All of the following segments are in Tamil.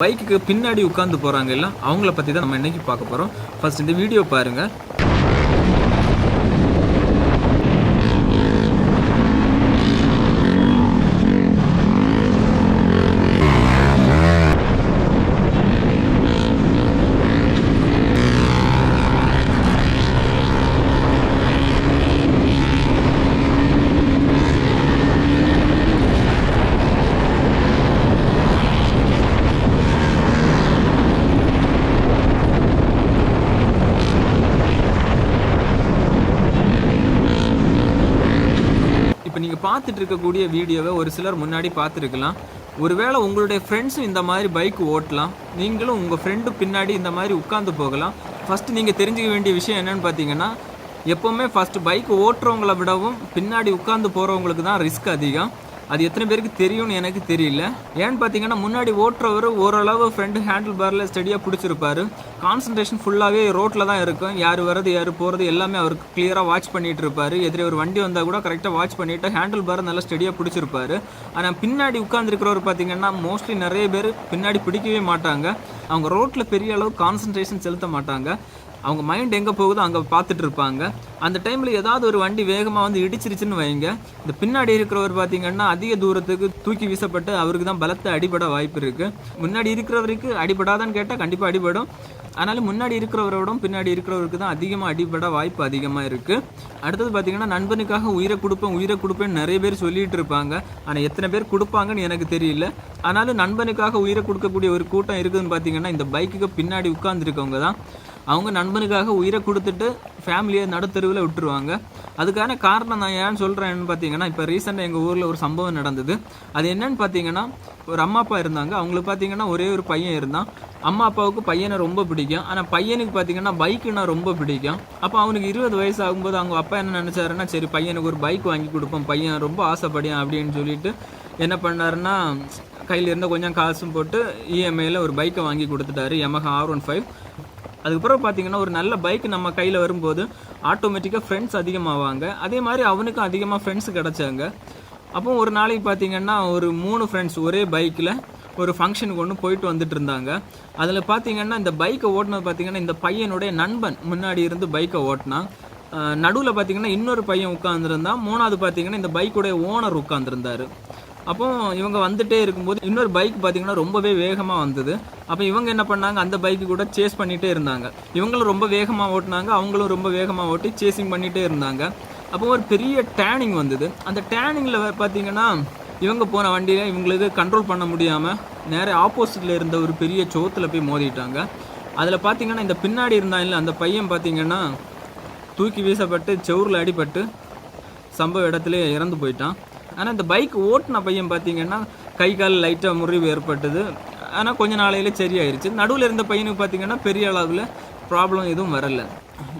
பைக்குக்கு பின்னாடி உட்காந்து போகிறாங்க எல்லாம் அவங்கள பற்றி தான் நம்ம இன்னைக்கு பார்க்க போகிறோம் ஃபர்ஸ்ட் இந்த வீடியோ பாருங்கள் இப்போ நீங்கள் பார்த்துட்டு இருக்கக்கூடிய வீடியோவை ஒரு சிலர் முன்னாடி பார்த்துருக்கலாம். ஒருவேளை உங்களுடைய ஃப்ரெண்ட்ஸும் இந்த மாதிரி பைக் ஓட்டலாம். நீங்களும் உங்கள் ஃப்ரெண்டு பின்னாடி இந்த மாதிரி உட்காந்து போகலாம். ஃபஸ்ட்டு நீங்கள் தெரிஞ்சுக்க வேண்டிய விஷயம் என்னன்னு பார்த்தீங்கன்னா எப்போவுமே ஃபஸ்ட்டு பைக் ஓட்டுறவங்கள விடவும் பின்னாடி உட்காந்து போகிறவங்களுக்கு தான் ரிஸ்க் அதிகம். அது எத்தனை பேருக்கு தெரியும்னு எனக்கு தெரியல. ஏன்னு பார்த்தீங்கன்னா முன்னாடி ஓட்டுறவர் ஓரளவு ஃப்ரெண்டு ஹேண்டில் பாரில் ஸ்டடியாக பிடிச்சிருப்பாரு. கான்சன்ட்ரேஷன் ஃபுல்லாகவே ரோட்டில் தான் இருக்கும். யார் வர்றது யார் போகிறது எல்லாமே அவருக்கு கிளியராக வாட்ச் பண்ணிட்டு இருப்பார். எதிரே ஒரு வண்டி வந்தால் கூட கரெக்டாக வாட்ச் பண்ணிவிட்டு ஹேண்டில் பார் நல்லா ஸ்டடியாக பிடிச்சிருப்பாரு. ஆனால் பின்னாடி உட்காந்துருக்கிறவர் பார்த்தீங்கன்னா மோஸ்ட்லி நிறைய பேர் பின்னாடி பிடிக்கவே மாட்டாங்க. அவங்க ரோட்டில் பெரிய அளவு கான்சன்ட்ரேஷன் செலுத்த மாட்டாங்க. அவங்க மைண்ட் எங்கே போகுதோ அங்கே பார்த்துட்டு இருப்பாங்க. அந்த டைமில் ஏதாவது ஒரு வண்டி வேகமாக வந்து இடிச்சிருச்சுன்னு வைங்க. இந்த பின்னாடி இருக்கிறவர் பார்த்தீங்கன்னா அதிக தூரத்துக்கு தூக்கி வீசப்பட்டு அவருக்கு தான் பலத்த அடிபட வாய்ப்பு இருக்குது முன்னாடி இருக்கிறவருக்கு அடிபடாதான்னு கேட்டால் கண்டிப்பாக அடிபடும். அதனால முன்னாடி இருக்கிறவரோடும் பின்னாடி இருக்கிறவருக்கு தான் அதிகமாக அடிபட வாய்ப்பு அதிகமாக இருக்குது அடுத்தது பார்த்தீங்கன்னா நண்பனுக்காக உயிரை கொடுப்பேன் உயிரை கொடுப்பேன்னு நிறைய பேர் சொல்லிட்டு இருப்பாங்க. ஆனால் எத்தனை பேர் கொடுப்பாங்கன்னு எனக்கு தெரியல. ஆனாலும் நண்பனுக்காக உயிரை கொடுக்கக்கூடிய ஒரு கூட்டம் இருக்குதுன்னு பார்த்தீங்கன்னா இந்த பைக்குக்கு பின்னாடி உட்காந்துருக்கவங்க தான். அவங்க நண்பனுக்காக உயிரை கொடுத்துட்டு ஃபேமிலியை நடுத்தருவில் விட்டுருவாங்க. அதுக்கான காரணம் நான் ஏன்னு சொல்கிறேன்னு பார்த்தீங்கன்னா இப்போ ரீசெண்டாக எங்கள் ஊரில் ஒரு சம்பவம் நடந்தது. அது என்னன்னு பார்த்தீங்கன்னா ஒரு அம்மா அப்பா இருந்தாங்க. அவங்களுக்கு பார்த்தீங்கன்னா ஒரே ஒரு பையன் இருந்தான். அம்மா அப்பாவுக்கு பையனை ரொம்ப பிடிக்கும். ஆனால் பையனுக்கு பார்த்தீங்கன்னா பைக்குனா ரொம்ப பிடிக்கும். அப்போ அவனுக்கு இருபது வயசு ஆகும்போது அவங்க அப்பா என்ன நினச்சாருன்னா சரி பையனுக்கு ஒரு பைக் வாங்கி கொடுப்போம். பையன் ரொம்ப ஆசைப்படியான் அப்படின்னு சொல்லிட்டு என்ன பண்ணாருன்னா கையில் இருந்த கொஞ்சம் காசும் போட்டு இஎம்ஐயில் ஒரு பைக்கை வாங்கி கொடுத்துட்டாரு. எமஹா ஆர் ஒன் ஃபைவ் அதுக்கப்புறம் பார்த்தீங்கன்னா ஒரு நல்ல பைக் நம்ம கையில் வரும்போது ஆட்டோமேட்டிக்காக ஃப்ரெண்ட்ஸ் அதிகமாவாங்க. அதே மாதிரி அவனுக்கும் அதிகமாக ஃப்ரெண்ட்ஸ் கிடச்சாங்க. அப்போ ஒரு நாளைக்கு பார்த்தீங்கன்னா ஒரு மூணு ஃப்ரெண்ட்ஸ் ஒரே பைக்கில் ஒரு ஃபங்க்ஷனுக்கு ஒன்று போயிட்டு வந்துட்டு இருந்தாங்க. அதில் பார்த்தீங்கன்னா இந்த பைக்கை ஓட்டினது பார்த்தீங்கன்னா இந்த பையனுடைய நண்பன் முன்னாடி இருந்து பைக்கை ஓட்டினான். நடுவில் பார்த்தீங்கன்னா இன்னொரு பையன் உட்காந்துருந்தான் மூணாவது பார்த்தீங்கன்னா இந்த பைக்குடைய ஓனர் உட்காந்துருந்தாரு அப்போ இவங்க வந்துட்டே இருக்கும்போது இன்னொரு பைக் பார்த்தீங்கன்னா ரொம்பவே வேகமாக வந்தது. அப்போ இவங்க என்ன பண்ணாங்க? அந்த பைக்கு கூட சேஸ் பண்ணிகிட்டே இருந்தாங்க. இவங்களும் ரொம்ப வேகமாக ஓட்டினாங்க. அவங்களும் ரொம்ப வேகமாக ஓட்டி சேசிங் பண்ணிகிட்டே இருந்தாங்க. அப்போ ஒரு பெரிய டேனிங் வந்தது. அந்த டேனிங்கில் பார்த்தீங்கன்னா இவங்க போன வண்டியில் இவங்களுக்கு கண்ட்ரோல் பண்ண முடியாமல் நேர ஆப்போசிட்டில் இருந்த ஒரு பெரிய சோத்தில் போய் மோதிட்டாங்க. அதில் பார்த்தீங்கன்னா இந்த பின்னாடி இருந்தான் இல்லை அந்த பையன் பார்த்தீங்கன்னா தூக்கி வீசப்பட்டு செவரில் அடிபட்டு சம்பவ இடத்துல இறந்து போயிட்டான். ஆனால் இந்த பைக் ஓட்டின பையன் பார்த்தீங்கன்னா கை கால் லைட்டாக முறிவு ஏற்பட்டது. ஆனால் கொஞ்ச நாளையில சரியாயிருச்சு. நடுவில் இருந்த பையனுக்கு பார்த்தீங்கன்னா பெரிய அளவில் ப்ராப்ளம் எதுவும் வரல.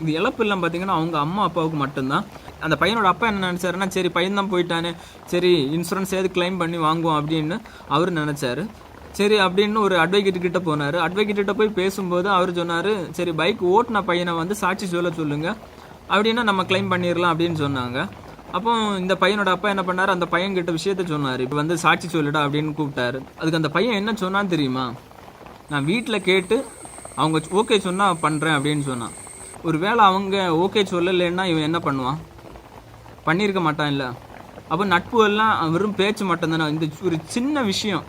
இது இழப்பு எல்லாம் பார்த்தீங்கன்னா அவங்க அம்மா அப்பாவுக்கு மட்டும்தான். அந்த பையனோட அப்பா என்ன நினச்சாருன்னா சரி பையன் தான் போயிட்டானே. சரி இன்சூரன்ஸ் ஏது கிளைம் பண்ணி வாங்குவோம் அப்படின்னு அவர் நினச்சாரு. சரி அப்படின்னு ஒரு அட்வொகேட் கிட்ட போனார். அட்வொகேட் கிட்ட போய் பேசும்போது அவர் சொன்னார் சரி பைக் ஓட்டின பையனை வந்து சாட்சி சொல்ல சொல்லுங்கள் அப்படின்னா நம்ம கிளைம் பண்ணிடலாம் அப்படின்னு சொன்னாங்க. அப்போ இந்த பையனோட அப்பா என்ன பண்ணாரு? அந்த பையன் கிட்ட விஷயத்த சொன்னார். இப்போ வந்து சாட்சி சொல்லிடா அப்படின்னு கூப்பிட்டாரு. அதுக்கு அந்த பையன் என்ன சொன்னான்னு தெரியுமா? நான் வீட்டில் கேட்டு அவங்க ஓகே சொன்னால் பண்ணுறேன் அப்படின்னு சொன்னான். ஒரு வேளை அவங்க ஓகே சொல்லலைன்னா இவன் என்ன பண்ணுவான்? பண்ணியிருக்க மாட்டான் இல்லை. அப்போ நட்பு எல்லாம் வெறும் பேச்சு மட்டும்தானே. இந்த ஒரு சின்ன விஷயம்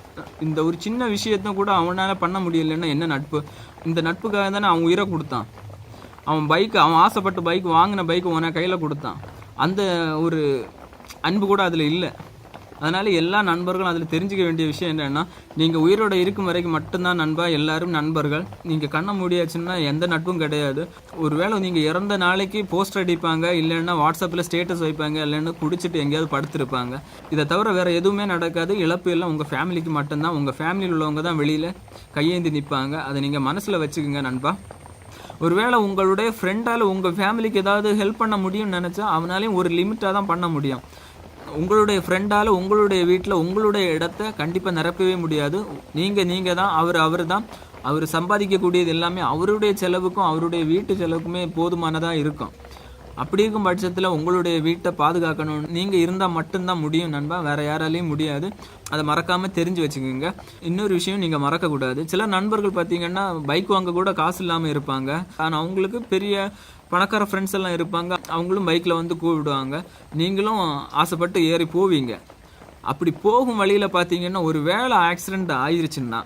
இந்த ஒரு சின்ன விஷயத்த கூட அவனால் பண்ண முடியலன்னா என்ன நட்பு? இந்த நட்புக்காக தானே அவன் உயிரை கொடுத்தான். அவன் பைக் அவன் ஆசைப்பட்டு பைக் வாங்கின பைக் உன கையில் கொடுத்தான். அந்த ஒரு அன்பு கூட அதில் இல்லை. அதனால் எல்லா நண்பர்களும் அதில் தெரிஞ்சுக்க வேண்டிய விஷயம் என்னென்னா நீங்கள் உயிரோட இருக்கும் வரைக்கும் மட்டும்தான் நண்பா எல்லாரும் நண்பர்கள். நீங்கள் கண்ண முடியாச்சுன்னா எந்த நட்பும் கிடையாது. ஒருவேளை நீங்கள் இறந்த நாளைக்கு போஸ்டர் அடிப்பாங்க இல்லைன்னா வாட்ஸ்அப்பில் ஸ்டேட்டஸ் வைப்பாங்க இல்லைன்னா குடிச்சிட்டு எங்கேயாவது படுத்திருப்பாங்க. இதை தவிர வேறு எதுவுமே நடக்காது. இழப்பு எல்லாம் உங்கள் ஃபேமிலிக்கு மட்டும்தான். உங்கள் ஃபேமிலியில் உள்ளவங்க தான் வெளியில் கையேந்தி நிற்பாங்க அதை நீங்கள் மனசில் வச்சுக்கோங்க நண்பா. ஒருவேளை உங்களுடைய ஃப்ரெண்டால் உங்கள் ஃபேமிலிக்கு ஏதாவது ஹெல்ப் பண்ண முடியும்னு நினச்சா அவனாலையும் ஒரு லிமிட்டாக தான் பண்ண முடியும். உங்களுடைய ஃப்ரெண்டால் உங்களுடைய வீட்டில் உங்களுடைய இடத்த கண்டிப்பாக நிரப்பவே முடியாது. நீங்கள் நீங்கள் தான் அவர் அவர் தான். அவர் சம்பாதிக்கக்கூடியது எல்லாமே அவருடைய செலவுக்கும் அவருடைய வீட்டு செலவுக்குமே போதுமானதாக இருக்கும். அப்படி இருக்கும் பட்சத்தில் உங்களுடைய வீட்டை பாதுகாக்கணும் நீங்கள் இருந்தால் மட்டும்தான் முடியும் நண்பா. வேறு யாராலையும் முடியாது. அதை மறக்காமல் தெரிஞ்சு வச்சுக்கோங்க. இன்னொரு விஷயம் நீங்கள் மறக்கக்கூடாது. சில நண்பர்கள் பார்த்தீங்கன்னா பைக் வாங்க கூட காசு இல்லாமல் இருப்பாங்க. ஆனால் அவங்களுக்கு பெரிய பணக்கார ஃப்ரெண்ட்ஸ் எல்லாம் இருப்பாங்க. அவங்களும் பைக்கில் வந்து கூப்பிடுவாங்க. நீங்களும் ஆசைப்பட்டு ஏறி போவீங்க. அப்படி போகும் வழியில் பார்த்தீங்கன்னா ஒரு வேளை ஆக்சிடெண்ட் ஆயிருச்சுன்னா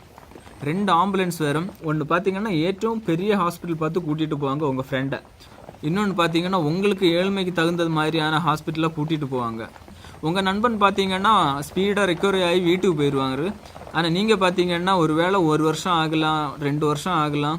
ரெண்டு ஆம்புலன்ஸ் வரும். ஒன்று பார்த்தீங்கன்னா ஏற்றவும் பெரிய ஹாஸ்பிட்டல் பார்த்து கூட்டிகிட்டு போவாங்க உங்கள் ஃப்ரெண்டை இன்னொன்று பார்த்தீங்கன்னா உங்களுக்கு ஏழ்மைக்கு தகுந்தது மாதிரியான ஹாஸ்பிட்டலாக கூட்டிகிட்டு போவாங்க. உங்கள் நண்பன் பார்த்தீங்கன்னா ஸ்பீடாக ரெக்கவரி ஆகி வீட்டுக்கு போயிடுவாங்க ஆனால் நீங்கள் பார்த்தீங்கன்னா ஒரு வேளை ஒரு வருஷம் ஆகலாம் ரெண்டு வருஷம் ஆகலாம்.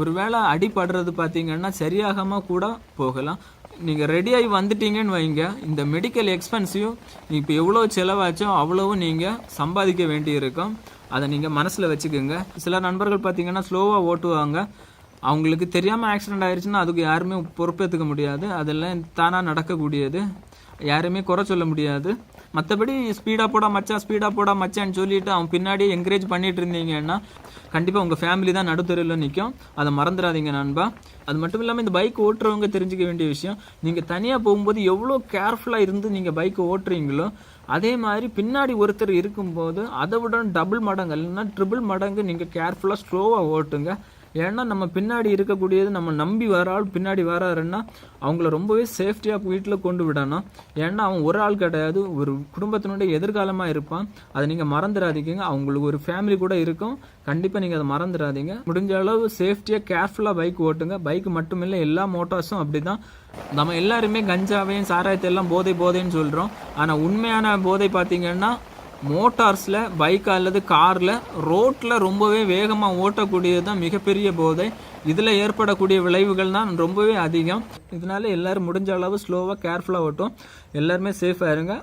ஒரு வேளை அடிபடுறது பார்த்தீங்கன்னா சரியாகாமல் கூட போகலாம். நீங்கள் ரெடியாகி வந்துட்டீங்கன்னு வைங்க. இந்த மெடிக்கல் எக்ஸ்பென்ஸையும் இப்போ எவ்வளோ செலவாச்சோ அவ்வளவும் நீங்கள் சம்பாதிக்க வேண்டியிருக்கும். அதை நீங்கள் மனசில் வச்சுக்கோங்க. சில நண்பர்கள் பார்த்தீங்கன்னா ஸ்லோவாக ஓட்டுவாங்க. அவங்களுக்கு தெரியாமல் ஆக்சிடென்ட் ஆயிடுச்சுன்னா அதுக்கு யாருமே பொறுப்பேற்றுக்க முடியாது. அதெல்லாம் தானாக நடக்கக்கூடியது. யாருமே குறை சொல்ல முடியாது. மற்றபடி ஸ்பீடாக போடா மச்சான் ஸ்பீடாக போடா மச்சான்னு சொல்லிட்டு அவன் பின்னாடியே என்கரேஜ் பண்ணிட்டு இருந்தீங்கன்னா கண்டிப்பாக உங்கள் ஃபேமிலி தான் நடுத்தருவில் நிற்கும் அதை மறந்துடாதீங்க நண்பா. அது மட்டும் இல்லாமல் இந்த பைக் ஓட்டுறவங்க தெரிஞ்சுக்க வேண்டிய விஷயம் நீங்கள் தனியாக போகும்போது எவ்வளோ கேர்ஃபுல்லாக இருந்து நீங்கள் பைக்கை ஓட்டுறீங்களோ அதே மாதிரி பின்னாடி ஒருத்தர் இருக்கும்போது அதை விட டபுள் மடங்கு இல்லைன்னா ட்ரிபிள் மடங்கு நீங்கள் கேர்ஃபுல்லாக ஸ்லோவாக ஓட்டுங்க. ஏன்னா நம்ம பின்னாடி இருக்கக்கூடியது நம்ம நம்பி வர ஆள் பின்னாடி வராருன்னா அவங்கள ரொம்பவே சேஃப்டியாக வீட்டில் கொண்டு விடணும். ஏன்னா அவன் ஒரு ஆள் கிடையாது ஒரு குடும்பத்தினுடைய எதிர்காலமாக இருப்பான். அதை நீங்கள் மறந்துடாதீங்க அவங்களுக்கு ஒரு ஃபேமிலி கூட இருக்கும். கண்டிப்பாக நீங்கள் அதை மறந்துடாதீங்க. முடிஞ்ச அளவு சேஃப்டியாக கேர்ஃபுல்லாக பைக் ஓட்டுங்க. பைக் மட்டும் இல்லை எல்லா மோட்டார்ஸும் அப்படி தான் நம்ம எல்லாருமே கஞ்சாவையும் சாராயத்தை எல்லாம் போதை போதைன்னு சொல்கிறோம் ஆனால் உண்மையான போதை பார்த்தீங்கன்னா மோட்டார்ஸில் பைக் அல்லது காரில் ரோட்டில் ரொம்பவே வேகமாக ஓட்டக்கூடியது தான் மிகப்பெரிய போதை. இதில் ஏற்படக்கூடிய விளைவுகள் தான் ரொம்பவே அதிகம். இதனால எல்லோரும் முடிஞ்ச அளவு ஸ்லோவாக கேர்ஃபுல்லாக ஓட்டும். எல்லாருமே சேஃபாக இருங்க.